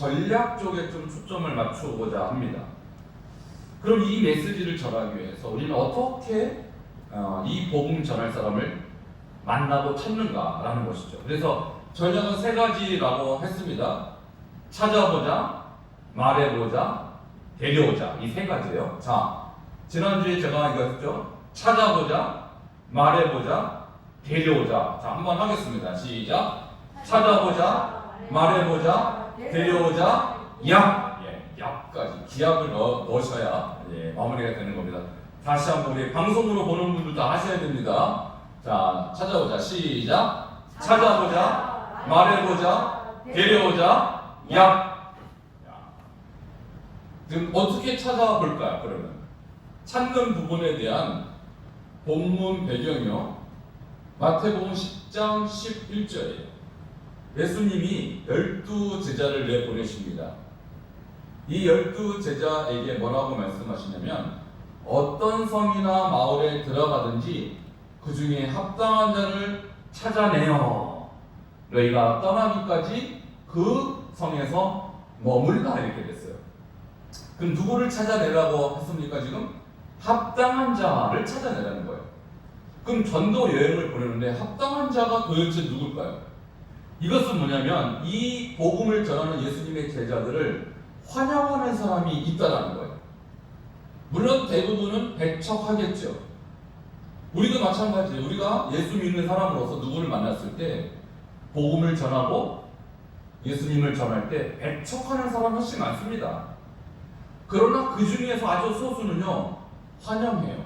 전략 쪽에 좀 초점을 맞추고자 합니다. 그럼 이 메시지를 전하기 위해서 우리는 어떻게 어, 이 복음 전할 사람을 만나고 찾는가라는 것이죠. 그래서 전략은 세 가지라고 했습니다. 찾아보자, 말해보자, 데려오자 이 세 가지예요. 자, 지난주에 제가 이거 했죠. 찾아보자, 말해보자, 데려오자. 자, 한번 하겠습니다. 시작. 찾아보자, 말해보자, 데려오자, 약. 예, 약까지 기약을 넣, 넣으셔야 예, 마무리가 되는 겁니다. 다시 한번 우리 방송으로 보는 분들 다 하셔야 됩니다. 자, 찾아보자. 시작. 찾아보자, 말해보자, 데려오자, 약. 야. 지금 어떻게 찾아볼까요? 그러면 찾는 부분에 대한 본문 배경이요. 마태복음 10장 11절이에요. 예수님이 열두 제자를 내보내십니다. 이 열두 제자에게 뭐라고 말씀하시냐면 어떤 성이나 마을에 들어가든지 그 중에 합당한 자를 찾아내어 너희가 떠나기까지 그 성에서 머물라 이렇게 됐어요. 그럼 누구를 찾아내라고 했습니까 지금? 합당한 자를 찾아내라는 거예요. 그럼 전도 여행을 보내는데 합당한 자가 도대체 누굴까요? 이것은 뭐냐면 이 복음을 전하는 예수님의 제자들을 환영하는 사람이 있다라는 거예요. 물론 대부분은 배척하겠죠. 우리도 마찬가지예요. 우리가 예수 믿는 사람으로서 누구를 만났을 때 복음을 전하고 예수님을 전할 때 배척하는 사람 훨씬 많습니다. 그러나 그 중에서 아주 소수는요 환영해요.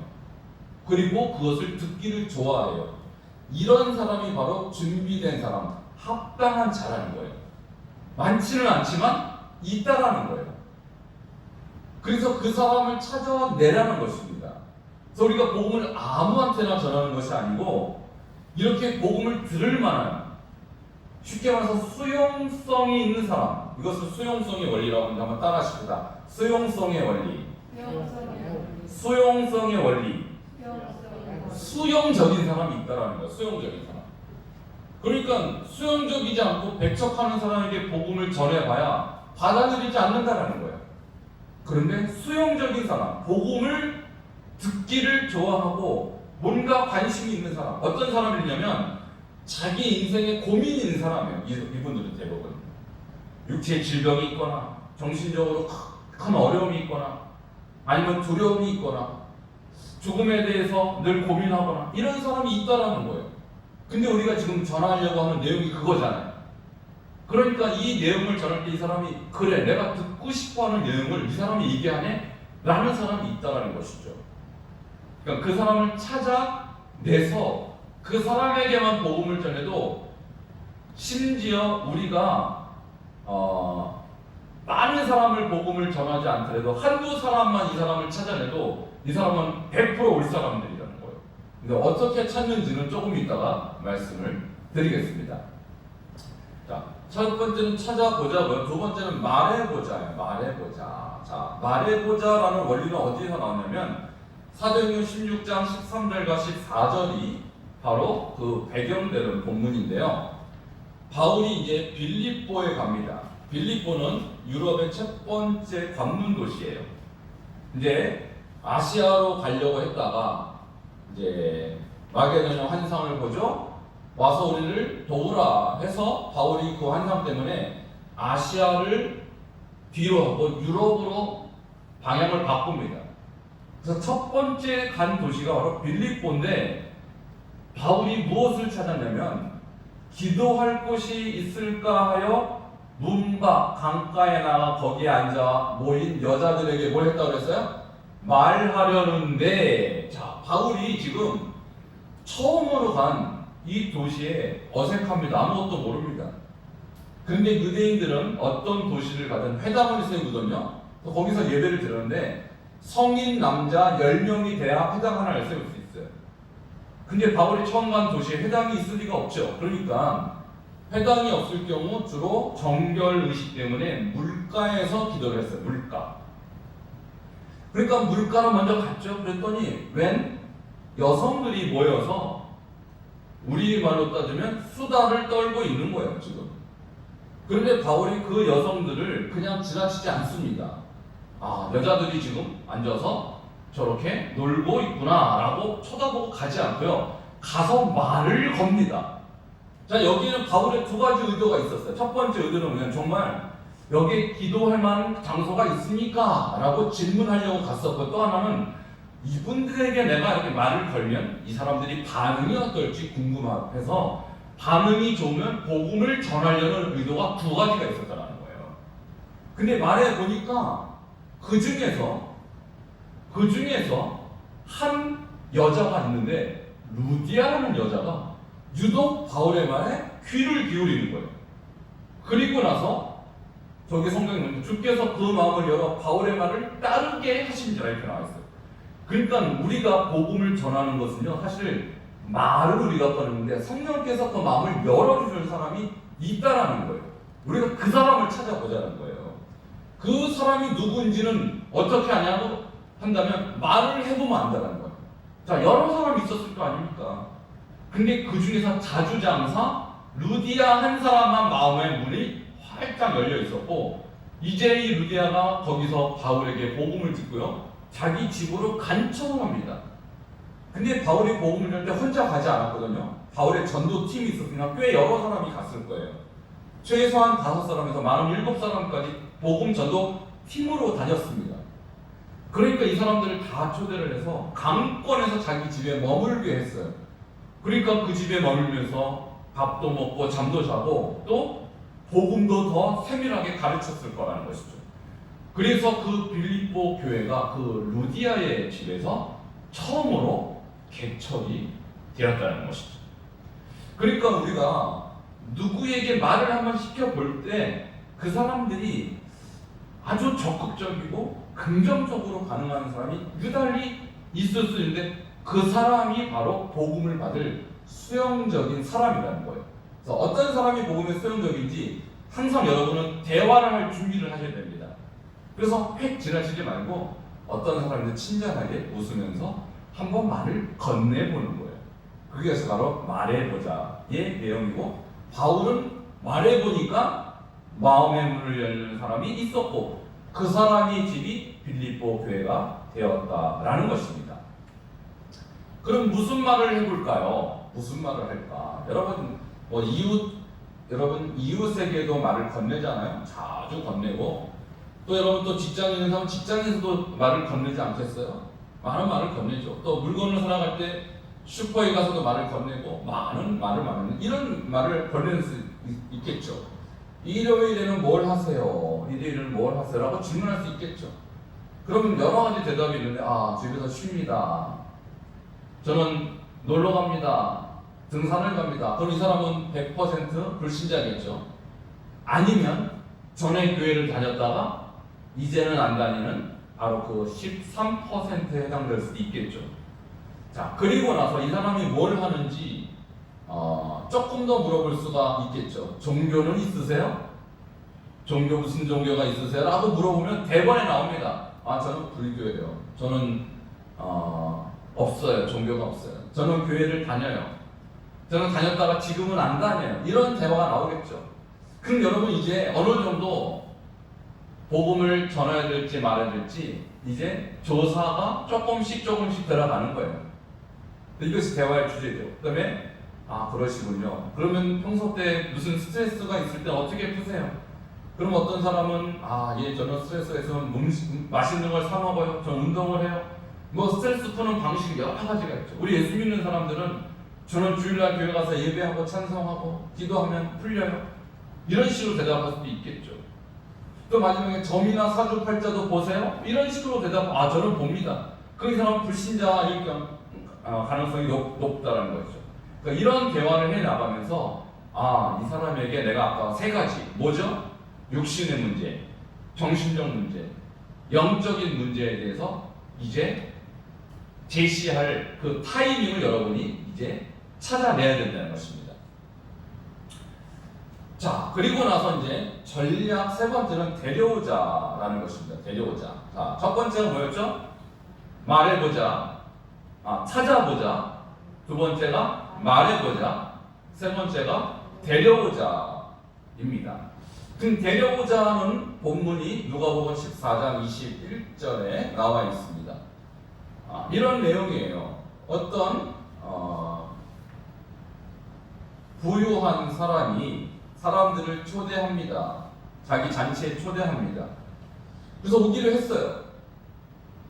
그리고 그것을 듣기를 좋아해요. 이런 사람이 바로 준비된 사람, 합당한 자라는 거예요. 많지는 않지만 있다라는 거예요. 그래서 그 사람을 찾아내라는 것입니다. 그래서 우리가 복음을 아무한테나 전하는 것이 아니고 이렇게 복음을 들을 만한 쉽게 말해서 수용성이 있는 사람 이것을 수용성의 원리라고 하는데 한번 따라 하십시다. 수용성의 원리, 수용성의 원리, 수용적인 사람이 있다라는 거예요. 수용적인 사람. 그러니까 수용적이지 않고 배척하는 사람에게 복음을 전해봐야 받아들이지 않는다라는 거예요. 그런데 수용적인 사람, 복음을 듣기를 좋아하고 뭔가 관심이 있는 사람, 어떤 사람이냐면 자기 인생에 고민이 있는 사람이에요. 이- 이분들은 대부분 육체 질병이 있거나 정신적으로 큰 어려움이 있거나 아니면 두려움이 있거나 죽음에 대해서 늘 고민하거나 이런 사람이 있다라는 거예요. 근데 우리가 지금 전하려고 하는 내용이 그거잖아요. 그러니까 이 내용을 전할 때 이 사람이 그래 내가 듣고 싶어하는 내용을 이 사람이 얘기하네 라는 사람이 있다라는 것이죠. 그러니까 그 사람을 찾아내서 그 사람에게만 복음을 전해도 심지어 우리가 어, 많은 사람을 복음을 전하지 않더라도 한두 사람만 이 사람을 찾아내도 이 사람은 100% 우리 거예요. 근데 어떻게 찾는지는 조금 이따가 말씀을 드리겠습니다. 자, 첫 번째는 찾아보자고요. 두 번째는 말해보자예요. 말해보자. 자, 말해보자라는 원리는 어디서 나오냐면 사도행전 16장 13절과 14절이 바로 그 배경되는 본문인데요. 바울이 이제 빌립보에 갑니다. 빌립보는 유럽의 첫 번째 관문 도시예요. 이제 아시아로 가려고 했다가 이제 마게도냐 환상을 보죠. 와서 우리를 도우라 해서 바울이 그 환상 때문에 아시아를 뒤로 하고 유럽으로 방향을 바꿉니다. 그래서 첫 번째 간 도시가 바로 빌립보인데 바울이 무엇을 찾았냐면 기도할 곳이 있을까 하여 문밖 강가에 나가 거기에 앉아 모인 여자들에게 뭘 했다고 그랬어요? 말하려는데 자 바울이 지금 처음으로 간 이 도시에 어색합니다. 아무것도 모릅니다. 근데 유대인들은 어떤 도시를 가든 회당을 세우거든요. 거기서 예배를 드렸는데 성인 남자 10명이 돼야 회당 하나를 세울 수 있어요. 근데 바울이 처음 간 도시에 회당이 있을 리가 없죠. 그러니까 회당이 없을 경우 주로 정결 의식 때문에 물가에서 기도를 했어요. 물가. 그러니까 물가로 먼저 갔죠. 그랬더니 웬 여성들이 모여서 우리 말로 따지면 수다를 떨고 있는 거예요. 지금 그런데 바울이 그 여성들을 그냥 지나치지 않습니다. 아, 여자들이 지금 앉아서 저렇게 놀고 있구나라고 쳐다보고 가지 않고요. 가서 말을 겁니다. 자, 여기는 바울의 두 가지 의도가 있었어요. 첫 번째 의도는 뭐냐면 정말 여기에 기도할 만한 장소가 있습니까? 라고 질문하려고 갔었고 또 하나는 이분들에게 내가 이렇게 말을 걸면 이 사람들이 반응이 어떨지 궁금해서 반응이 좋으면 복음을 전하려는 의도가 두 가지가 있었다는 거예요. 근데 말해 보니까 그 중에서 그 중에서 한 여자가 있는데 루디아라는 여자가 유독 바울의 말에 귀를 기울이는 거예요. 그리고 나서 저기 성경에 주께서 그 마음을 열어 바울의 말을 따르게 하신지라 이렇게 나와. 그러니까 우리가 복음을 전하는 것은요 사실 말을 우리가 꺼내는데 성령께서 그 마음을 열어주는 사람이 있다라는 거예요. 우리가 그 사람을 찾아보자는 거예요. 그 사람이 누구인지는 어떻게 하냐고 한다면 말을 해보면 안다는 거예요. 자 여러 사람이 있었을 거 아닙니까? 근데 그 중에서 자주장사 루디아 한 사람만 마음의 문이 활짝 열려 있었고 이제 이 루디아가 거기서 바울에게 복음을 듣고요 자기 집으로 간청을 합니다. 근데 바울이 복음을 열때 혼자 가지 않았거든요. 바울의 전도 팀이 있었으니까 꽤 여러 사람이 갔을 거예요. 최소한 다섯 사람에서 많으면 일곱 사람까지 복음 전도 팀으로 다녔습니다. 그러니까 이 사람들을 다 초대를 해서 강권에서 자기 집에 머물게 했어요. 그러니까 그 집에 머물면서 밥도 먹고 잠도 자고 또 복음도 더 세밀하게 가르쳤을 거라는 것이죠. 그래서 그 빌립보 교회가 그 루디아의 집에서 처음으로 개척이 되었다는 것이죠. 그러니까 우리가 누구에게 말을 한번 시켜볼 때 그 사람들이 아주 적극적이고 긍정적으로 반응하는 사람이 유달리 있을 수 있는데 그 사람이 바로 복음을 받을 수용적인 사람이라는 거예요. 그래서 어떤 사람이 복음에 수용적인지 항상 여러분은 대화를 할 준비를 하셔야 됩니다. 그래서 획 지나치지 말고 어떤 사람들 친절하게 웃으면서 한 번 말을 건네보는 거예요. 그게 바로 말해보자의 내용이고 바울은 말해보니까 마음의 문을 열는 사람이 있었고 그 사람이 집이 빌립보 교회가 되었다라는 것입니다. 그럼 무슨 말을 해볼까요? 무슨 말을 할까? 여러분 뭐 이웃 여러분 이웃에게도 말을 건네잖아요. 자주 건네고 또 여러분 또 있는 사람 직장에서도 말을 건네지 않겠어요? 많은 말을 건네죠. 또 물건을 사러 갈 때 슈퍼에 가서도 말을 건네고 많은 말을 많은 이런 말을 건네는 수 있- 있겠죠. 일요일에는 뭘 하세요? 일요일에는 뭘 하세요? 라고 질문할 수 있겠죠. 그러면 여러 가지 대답이 있는데 아 집에서 쉽니다. 저는 놀러 갑니다. 등산을 갑니다. 그럼 이 사람은 100% 불신자겠죠. 아니면 전에 교회를 다녔다가 이제는 안 다니는 바로 그 13%에 해당될 수도 있겠죠. 자, 그리고 나서 이 사람이 뭘 하는지 어, 조금 더 물어볼 수가 있겠죠. 종교는 있으세요? 종교 무슨 종교가 있으세요? 라고 물어보면 대번에 나옵니다. 아, 저는 불교예요. 저는 어, 없어요. 종교가 없어요. 저는 교회를 다녀요. 저는 다녔다가 지금은 안 다녀요. 이런 대화가 나오겠죠. 그럼 여러분 이제 어느 정도 복음을 전해야 될지 말아야 될지 이제 조사가 조금씩 조금씩 들어가는 거예요. 이것이 대화의 주제죠. 그 다음에 아 그러시군요. 그러면 평소 때 무슨 스트레스가 있을 때 어떻게 푸세요? 그럼 어떤 사람은 아예 저는 스트레스에서 맛있는 걸 사 먹어요. 저 운동을 해요. 뭐 스트레스 푸는 방식이 여러 가지가 있죠. 우리 예수 믿는 사람들은 저는 주일날 교회 가서 예배하고 찬송하고 기도하면 풀려요. 이런 식으로 대답할 수도 있겠죠. 또 마지막에 점이나 사주 팔자도 보세요. 이런 식으로 대답. 아 저는 봅니다. 그 사람은 불신자일 경- 어, 가능성이 높, 높다는 거죠. 그러니까 이런 대화를 해 나가면서 아 이 사람에게 내가 아까 세 가지 뭐죠? 육신의 문제, 정신적 문제, 영적인 문제에 대해서 이제 제시할 그 타이밍을 여러분이 이제 찾아내야 된다는 것입니다. 자, 그리고 나서 이제 전략 세 번째는 데려오자라는 것입니다. 데려오자. 자, 첫 번째가 뭐였죠? 말해보자. 아, 찾아보자. 두 번째가 말해보자. 세 번째가 데려오자입니다. 그 데려오자는 본문이 누가복음 14장 21절에 나와 있습니다. 아, 이런 내용이에요. 어떤 어, 부유한 사람이 사람들을 초대합니다. 자기 잔치에 초대합니다. 그래서 오기로 했어요.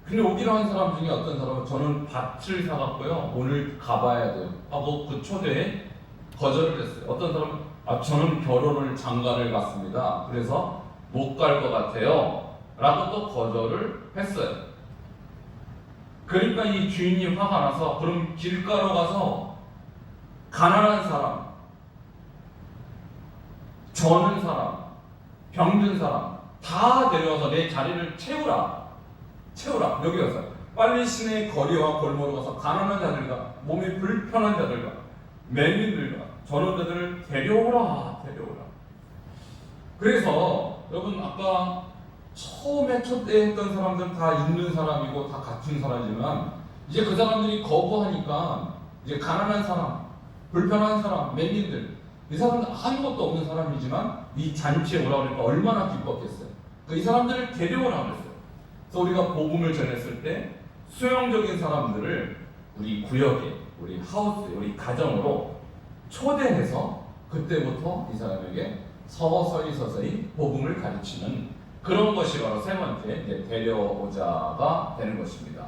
근데 오기로 한 사람 중에 어떤 사람은 저는 밭을 사갖고요 오늘 가봐야 돼요 하고 그 초대에 거절을 했어요. 어떤 사람은 아 저는 결혼을 장가를 갔습니다. 그래서 못 갈 것 같아요. 라고 또 거절을 했어요. 그러니까 이 주인이 화가 나서 그럼 길가로 가서 가난한 사람, 저는 사람, 병든 사람 다 데려와서 내 자리를 채우라. 채우라. 여기 가서 빨리 시내 거리와 골목으로 가서 가난한 자들과 몸이 불편한 자들과 매민들과 전원자들을 데려오라. 데려오라. 그래서 여러분 아까 처음에 초대했던 사람들은 다 있는 사람이고 다 갖춘 사람이지만 이제 그 사람들이 거부하니까 이제 가난한 사람, 불편한 사람, 매민들 이 사람은 아무것도 없는 사람이지만 이 잔치에 오라고 하니까 얼마나 기뻤겠어요. 그이 사람들을 데려오라고 했어요. 그래서 우리가 복음을 전했을 때 수용적인 사람들을 우리 구역에, 우리 하우스에, 우리 가정으로 초대해서 그때부터 이 사람에게 서서히 서서히 복음을 가르치는 그런 것이 바로 세 번째 데려오자가 되는 것입니다.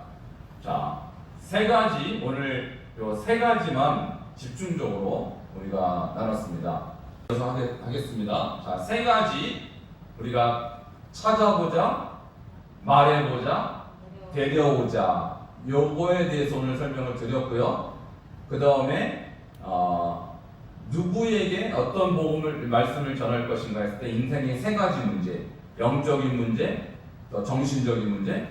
자, 세 가지 오늘 요 세 가지만 집중적으로 우리가 나눴습니다. 그래서 하겠, 하겠습니다. 자, 세 가지 우리가 찾아보자, 말해보자, 데려오자. 요거에 대해서 오늘 설명을 드렸고요. 그 다음에 어, 누구에게 어떤 복음을 말씀을 전할 것인가 했을 때 인생의 세 가지 문제, 영적인 문제, 또 정신적인 문제,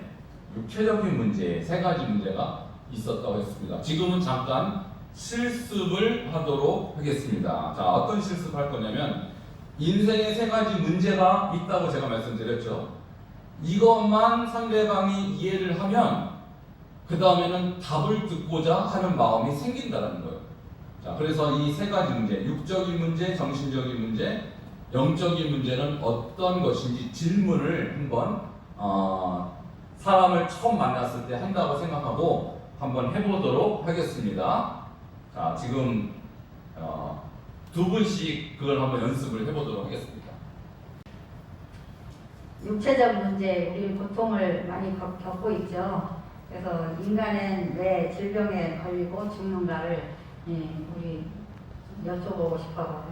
육체적인 문제 세 가지 문제가 있었다고 했습니다. 지금은 잠깐 실습을 하도록 하겠습니다. 자, 어떤 실습을 할 거냐면 인생의 세 가지 문제가 있다고 제가 말씀드렸죠. 이것만 상대방이 이해를 하면 그 다음에는 답을 듣고자 하는 마음이 생긴다는 거예요. 자, 그래서 이 세 가지 문제, 육적인 문제, 정신적인 문제, 영적인 문제는 어떤 것인지 질문을 한번 어, 사람을 처음 만났을 때 한다고 생각하고 한번 해보도록 하겠습니다. 자, 지금 어, 두 분씩 그걸 한번 연습을 해보도록 하겠습니다. 육체적 문제 우리 고통을 많이 겪- 겪고 있죠. 그래서 인간은 왜 질병에 걸리고 죽는가를 예, 우리 여쭤보고 싶어요.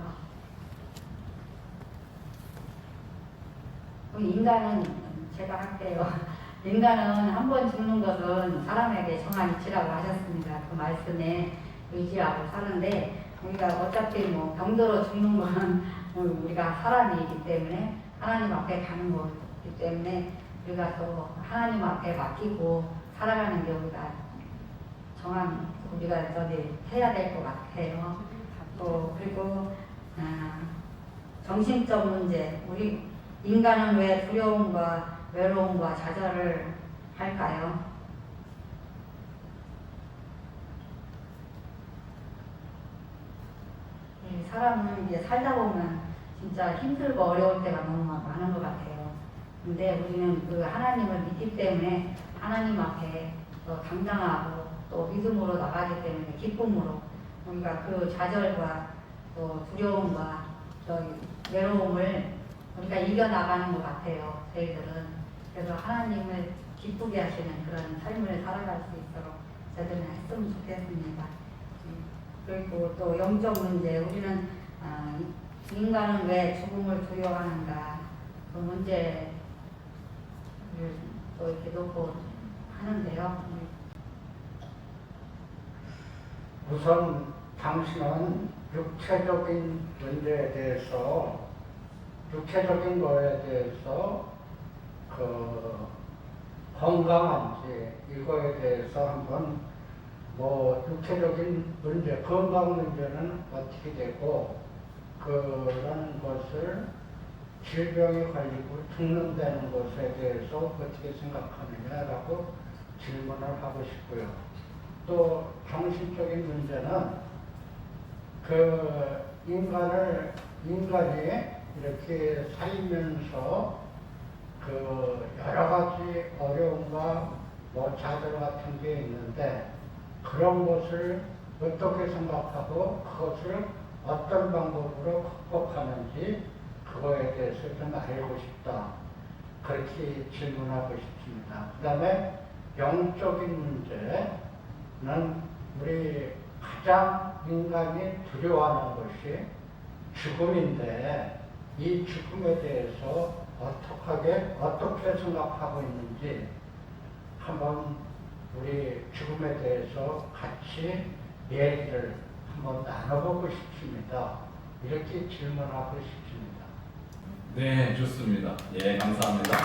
우리 인간은 제가 할게요. 인간은 한 번 죽는 것은 사람에게 정한 이치라고 하셨습니다. 그 말씀에 의지하고 사는데 우리가 어차피 뭐 병들어 죽는 건 우리가 사람이기 때문에 하나님 앞에 가는 거기 때문에 우리가 또 하나님 앞에 맡기고 살아가는 게 우리가 정한 우리가 저기 해야 될 것 같아요. 또 그리고 아, 정신적 문제 우리 인간은 왜 두려움과 외로움과 좌절을 할까요? 이 사람은 이제 살다 보면 진짜 힘들고 어려울 때가 너무 많은 것 같아요. 근데 우리는 그 하나님을 믿기 때문에 하나님 앞에 또 당당하고 또 믿음으로 나가기 때문에 기쁨으로 우리가 그 좌절과 또 두려움과 또 외로움을 우리가 이겨나가는 것 같아요. 저희들은. 그래서 하나님을 기쁘게 하시는 그런 삶을 살아갈 수 있도록 저들은 했으면 좋겠습니다. 음, 그리고 또 영적 문제, 우리는 아, 인간은 왜 죽음을 두려워하는가 그 문제를 또 이렇게 놓고 하는데요. 음, 우선 당신은 육체적인 문제에 대해서 육체적인 거에 대해서 그 건강한지 이거에 대해서 한번 뭐 육체적인 문제, 건강 문제는 어떻게 되고 그런 것을 질병에 걸리고 죽는다는 것에 대해서 어떻게 생각하느냐라고 질문을 하고 싶고요. 또 정신적인 문제는 그 인간을 인간이 이렇게 살면서 그 여러 가지 어려움과 뭐 좌절 같은 게 있는데 그런 것을 어떻게 생각하고 그것을 어떤 방법으로 극복하는지 그거에 대해서 좀 알고 싶다. 그렇게 질문하고 싶습니다. 그 다음에 영적인 문제는 우리 가장 인간이 두려워하는 것이 죽음인데 이 죽음에 대해서 어떻게 어떻게 생각하고 있는지 한번 우리 죽음에 대해서 같이 얘기를 한번 나눠보고 싶습니다. 이렇게 질문하고 싶습니다. 네, 좋습니다. 예, 감사합니다.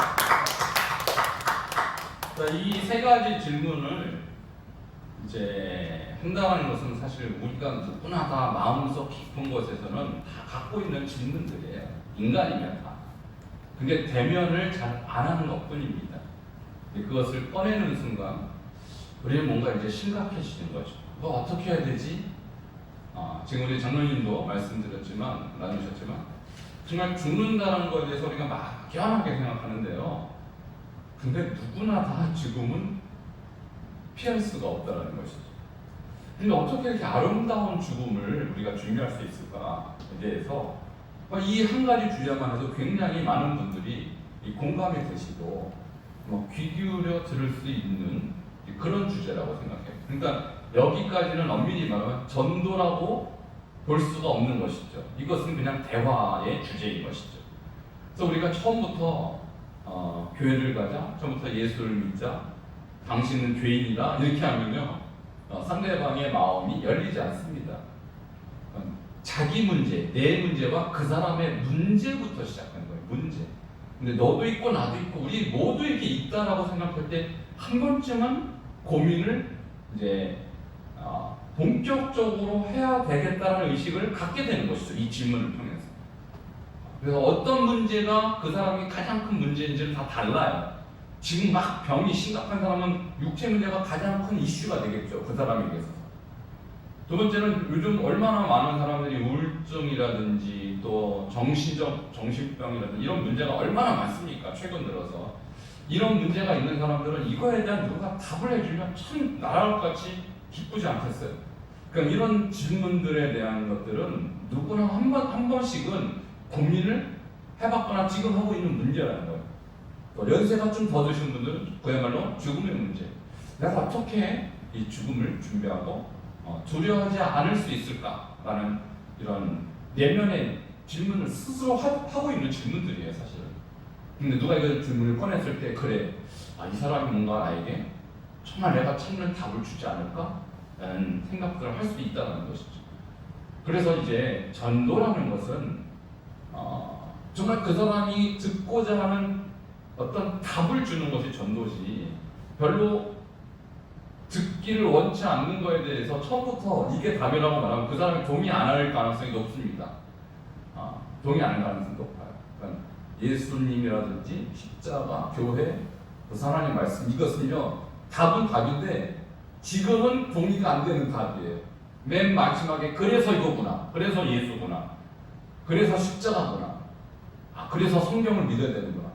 자, 이 세 가지 질문을 이제 한다는 것은 사실 우리가 누구나 다 마음속 깊은 곳에서는 다 갖고 있는 질문들이에요. 인간이면 다. 근데 대면을 잘 안 하는 것 뿐입니다. 그것을 꺼내는 순간 우리는 뭔가 이제 심각해지는 거죠. 뭐 어떻게 해야 되지? 아, 지금 우리 장로님도 말씀드렸지만 나누셨지만 정말 죽는다는 것에 대해서 우리가 막연하게 생각하는데요. 근데 누구나 다 죽음은 피할 수가 없다는 것이죠. 근데 어떻게 이렇게 아름다운 죽음을 우리가 준비할 수 있을까에 대해서 이 한 가지 주제만 해도 굉장히 많은 분들이 이 공감이 되시고 뭐귀 기울여 들을 수 있는 그런 주제라고 생각해요. 그러니까 여기까지는 엄밀히 말하면 전도라고 볼 수가 없는 것이죠. 이것은 그냥 대화의 주제인 것이죠. 그래서 우리가 처음부터 어, 교회를 가자, 처음부터 예수를 믿자, 당신은 죄인이다 이렇게 하면요 어, 상대방의 마음이 열리지 않습니다. 어, 자기 문제, 내 문제와 그 사람의 문제부터 시작하는 거예요. 문제. 근데 너도 있고 나도 있고 우리 모두에게 있다라고 생각할 때 한 번쯤은 고민을 이제 어, 본격적으로 해야 되겠다는 의식을 갖게 되는 것이죠. 이 질문을 통해서. 그래서 어떤 문제가 그 사람이 가장 큰 문제인지는 다 달라요. 지금 막 병이 심각한 사람은 육체 문제가 가장 큰 이슈가 되겠죠. 그 사람에게 있어서. 두 번째는 요즘 얼마나 많은 사람들이 우울증이라든지 또 정신적 정신병이라든지 이런 문제가 얼마나 많습니까? 최근 들어서 이런 문제가 있는 사람들은 이거에 대한 누가 답을 해주면 참 나라같이 기쁘지 않겠어요. 그러니까 이런 질문들에 대한 것들은 누구나 한 번 한 번씩은 고민을 해봤거나 지금 하고 있는 문제라는 거예요. 또 연세가 좀 더 드신 분들은 그야말로 죽음의 문제. 내가 어떻게 이 죽음을 준비하고 어, 두려워하지 않을 수 있을까라는 이런 내면의 질문을 스스로 하, 하고 있는 질문들이에요, 사실은. 근데 누가 이거 질문을 꺼냈을 때 그래, 아, 이 사람이 뭔가 나에게 정말 내가 찾는 답을 주지 않을까? 라는 생각들을 할 수 있다는 것이죠. 그래서 이제 전도라는 것은 어, 정말 그 사람이 듣고자 하는 어떤 답을 주는 것이 전도지 별로 듣기를 원치 않는 거에 대해서 처음부터 이게 답이라고 말하면 그 사람이 동의 안 할 가능성이 높습니다. 아, 동의 안 할 가능성이. 그러니까 예수님이라든지 십자가, 교회, 그 하나님 말씀 이것은요 답은 답인데 지금은 동의가 안 되는 답이에요. 맨 마지막에 그래서 이거구나, 그래서 예수구나, 그래서 십자가구나, 아 그래서 성경을 믿어야 되는구나.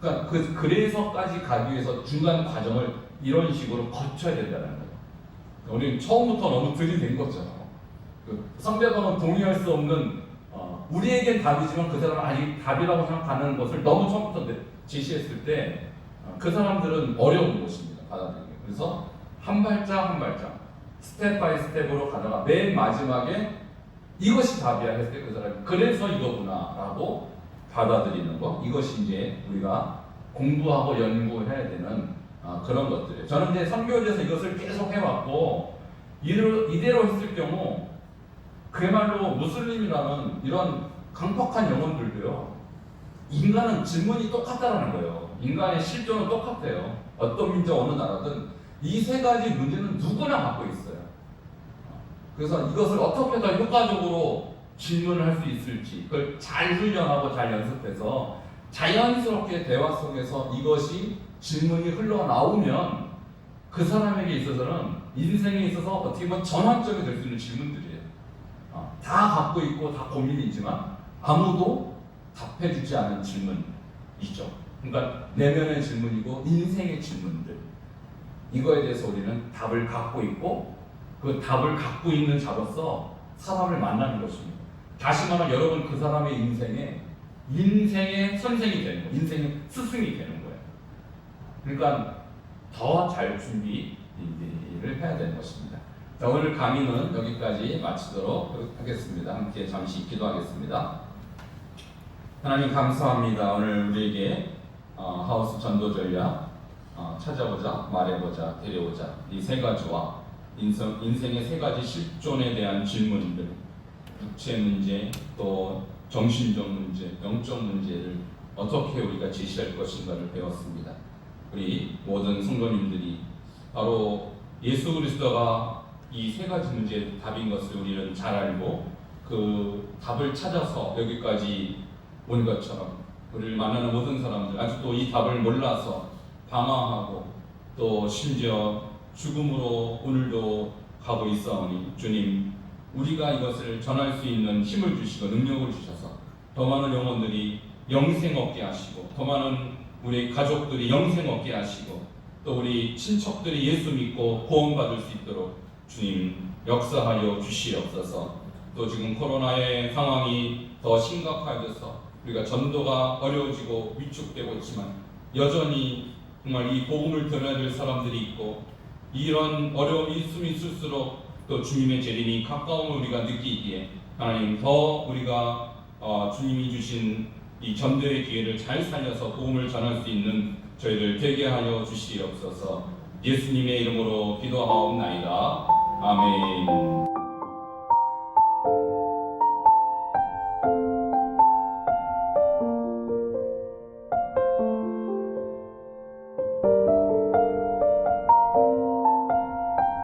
그러니까 그 그래서까지 가기 위해서 중간 과정을 이런 식으로 거쳐야 된다는 거예요. 우리는 처음부터 너무 들이댄 거죠. 그 상대방은 동의할 수 없는 어, 우리에겐 답이지만 그 사람은 아직 답이라고 생각하는 것을 너무 처음부터 내- 제시했을 때 그 사람들은 어려운 것입니다. 받아들이기. 그래서 한 발짝 한 발짝 스텝 바이 스텝으로 가다가 맨 마지막에 이것이 답이야 했을 때 그 사람이 그래서 이거구나 라고 받아들이는 것 이것이 이제 우리가 공부하고 연구해야 되는 아, 그런 것들이에요. 저는 이제 선교지에서 이것을 계속 해왔고 이대로 했을 경우 그야말로 무슬림이라는 이런 강력한 영혼들도요 인간은 질문이 똑같다라는 거예요. 인간의 실존은 똑같아요. 어떤 민족 어느 나라든 이 세 가지 문제는 누구나 갖고 있어요. 그래서 이것을 어떻게 더 효과적으로 질문을 할 수 있을지 그걸 잘 훈련하고 잘 연습해서 자연스럽게 대화 속에서 이것이 질문이 흘러나오면 그 사람에게 있어서는 인생에 있어서 어떻게 보면 전환점이 될 수 있는 질문들이에요. 어, 다 갖고 있고 다 고민이지만 아무도 답해주지 않은 질문이죠. 그러니까 내면의 질문이고 인생의 질문들. 이거에 대해서 우리는 답을 갖고 있고 그 답을 갖고 있는 자로서 사람을 만나는 것입니다. 다시 말하면 여러분 그 사람의 인생에 인생의 선생이 되는 거예요. 인생의 스승이 되는 거예요. 그러니까 더 잘 준비를 해야 되는 것입니다. 자, 오늘 강의는 여기까지 마치도록 하겠습니다. 함께 잠시 기도하겠습니다. 하나님 감사합니다. 오늘 우리에게 어, 하우스 전도 전략 어, 찾아보자, 말해보자, 데려오자 이 세 가지와 인생, 인생의 세 가지 실존에 대한 질문들 육체 문제 또 정신적 문제, 영적 문제를 어떻게 우리가 제시할 것인가를 배웠습니다. 우리 모든 성도님들이 바로 예수 그리스도가 이 세 가지 문제의 답인 것을 우리는 잘 알고 그 답을 찾아서 여기까지 온 것처럼 우리를 만나는 모든 사람들 아직도 이 답을 몰라서 방황하고 또 심지어 죽음으로 오늘도 가고 있사오니 주님 우리가 이것을 전할 수 있는 힘을 주시고 능력을 주셔서 더 많은 영혼들이 영생 얻게 하시고 더 많은 우리 가족들이 영생 얻게 하시고 또 우리 친척들이 예수 믿고 구원받을 수 있도록 주님 역사하여 주시옵소서. 또 지금 코로나의 상황이 더 심각해져서 우리가 전도가 어려워지고 위축되고 있지만 여전히 정말 이 복음을 전해야 될 사람들이 있고 이런 어려움이 있으면 있을수록 또 주님의 재림이 가까움을 우리가 느끼기에 하나님 더 우리가 어, 주님이 주신 이 전도의 기회를 잘 살려서 복음을 전할 수 있는 저희를 되게 하여 주시옵소서. 예수님의 이름으로 기도하옵나이다. 아멘.